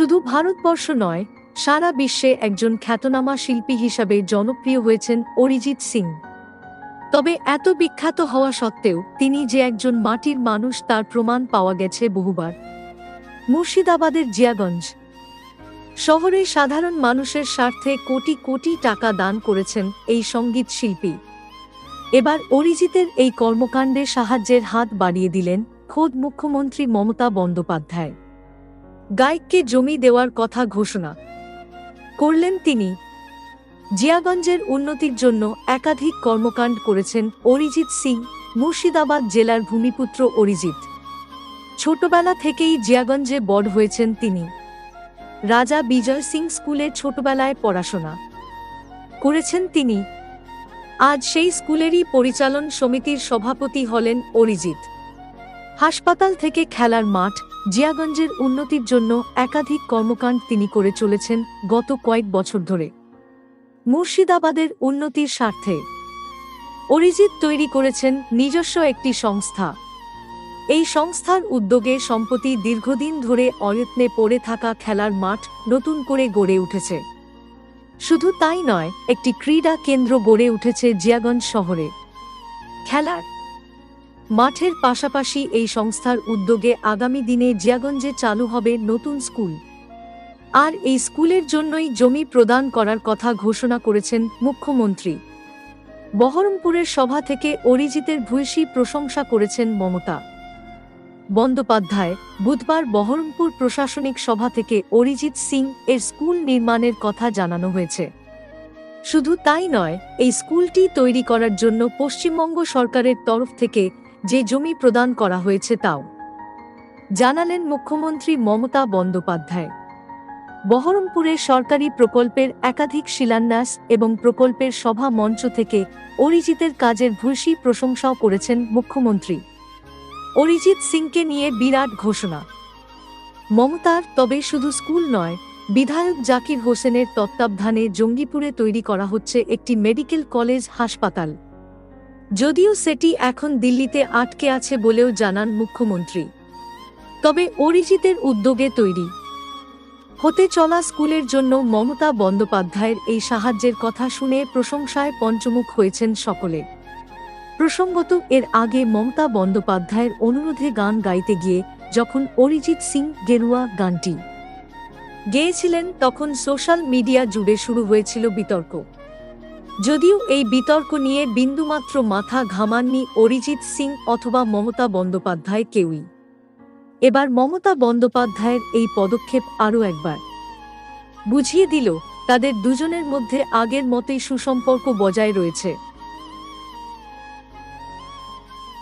শুধু ভারতবর্ষ নয়, সারা বিশ্বে একজন খ্যাতনামা শিল্পী হিসাবে জনপ্রিয় হয়েছেন অরিজিৎ সিং। তবে এত বিখ্যাত হওয়া সত্ত্বেও তিনি যে একজন মাটির মানুষ তার প্রমাণ পাওয়া গেছে বহুবার। মুর্শিদাবাদের জিয়াগঞ্জ। শহরে সাধারণ মানুষের স্বার্থে কোটি কোটি টাকা দান করেছেন এই সংগীত শিল্পী। এবার অরিজিতের এই কর্মকাণ্ডে সাহায্যের হাত বাড়িয়ে দিলেন খোদ মুখ্যমন্ত্রী মমতা বন্দ্যোপাধ্যায়। গায়ককে জমি দেওয়ার কথা ঘোষণা করলেন তিনি। জিয়াগঞ্জের উন্নতির জন্য একাধিক কর্মকাণ্ড করেছেন অরিজিৎ সিং, মুর্শিদাবাদ জেলার ভূমিপুত্র অরিজিৎ। ছোটবেলা থেকেই জিয়াগঞ্জে বড় হয়েছেন তিনি। রাজা বিজয় সিং স্কুলে ছোটবেলায় পড়াশোনা করেছেন তিনি। আজ সেই স্কুলেরই পরিচালন সমিতির সভাপতি হলেন অরিজিৎ। হাসপাতাল থেকে খেলার মাঠ জিয়াগঞ্জের উন্নতির জন্য একাধিক কর্মকাণ্ড তিনি করে চলেছেন গত কয়েক বছর ধরে। মুর্শিদাবাদের উন্নতির স্বার্থে অরিজিৎ তৈরি করেছেন নিজস্ব একটি সংস্থা। এই সংস্থার উদ্যোগে সম্প্রতি দীর্ঘদিন ধরে অয়ত্নে পড়ে থাকা খেলার মাঠ নতুন করে গড়ে উঠেছে। শুধু তাই নয়, একটি ক্রীড়া কেন্দ্র গড়ে উঠেছে জিয়াগঞ্জ শহরে। খেলার মাঠের পাশাপাশি এই সংস্থার উদ্যোগে আগামী দিনে জিয়াগঞ্জে চালু হবে নতুন স্কুল। আর এই স্কুলের জন্যই জমি প্রদান করার কথা ঘোষণা করেছেন মুখ্যমন্ত্রী। বহরমপুরের সভা থেকে অরিজিতের ভূয়সী প্রশংসা করেছেন মমতা। বন্দ্যোপাধ্যায়, বুধবার বহরমপুর প্রশাসনিক সভা থেকে অরিজিৎ সিং এর স্কুল নির্মাণের কথা জানানো হয়েছে। শুধু তাই নয়, এই স্কুলটি তৈরি করার জন্য পশ্চিমবঙ্গ সরকারের তরফ থেকে যে জমি প্রদান করা হয়েছে তাও। জানালেন মুখ্যমন্ত্রী মমতা বন্দ্যোপাধ্যায়। বহরমপুরে সরকারি প্রকল্পের একাধিক শিলান্যাস এবং প্রকল্পের সভা মঞ্চ থেকে অরিজিতের কাজের ভূয়সী প্রশংসাও করেছেন মুখ্যমন্ত্রী। অরিজিৎ সিংকে নিয়ে বিরাট ঘোষণা। মমতার তবে শুধু স্কুল নয়, বিধায়ক জাকির হোসেনের তত্ত্বাবধানে জঙ্গিপুরে তৈরি করা হচ্ছে একটি মেডিকেল কলেজ হাসপাতাল। যদিও সেটি এখন দিল্লিতে আটকে আছে বলেও জানান মুখ্যমন্ত্রী। তবে অরিজিতের উদ্যোগে তৈরি। হতে চলা স্কুলের জন্য মমতা বন্দ্যোপাধ্যায়ের এই সাহায্যের কথা শুনে প্রশংসায় পঞ্চমুখ হয়েছেন সকলে। প্রসঙ্গত, এর আগে মমতা বন্দ্যোপাধ্যায়ের অনুরোধে গান গাইতে গিয়ে যখন অরিজিৎ সিং গেরুয়া গানটি গেয়েছিলেন, তখন সোশ্যাল মিডিয়া জুড়ে শুরু হয়েছিল বিতর্ক। যদিও এই বিতর্ক নিয়ে বিন্দুমাত্র মাথা ঘামাননি অরিজিৎ সিং অথবা মমতা বন্দ্যোপাধ্যায় কেউই। এবার মমতা বন্দ্যোপাধ্যায়ের এই পদক্ষেপ আরও একবার। বুঝিয়ে দিল, তাদের দুজনের মধ্যে আগের মতোই সুসম্পর্ক বজায় রয়েছে।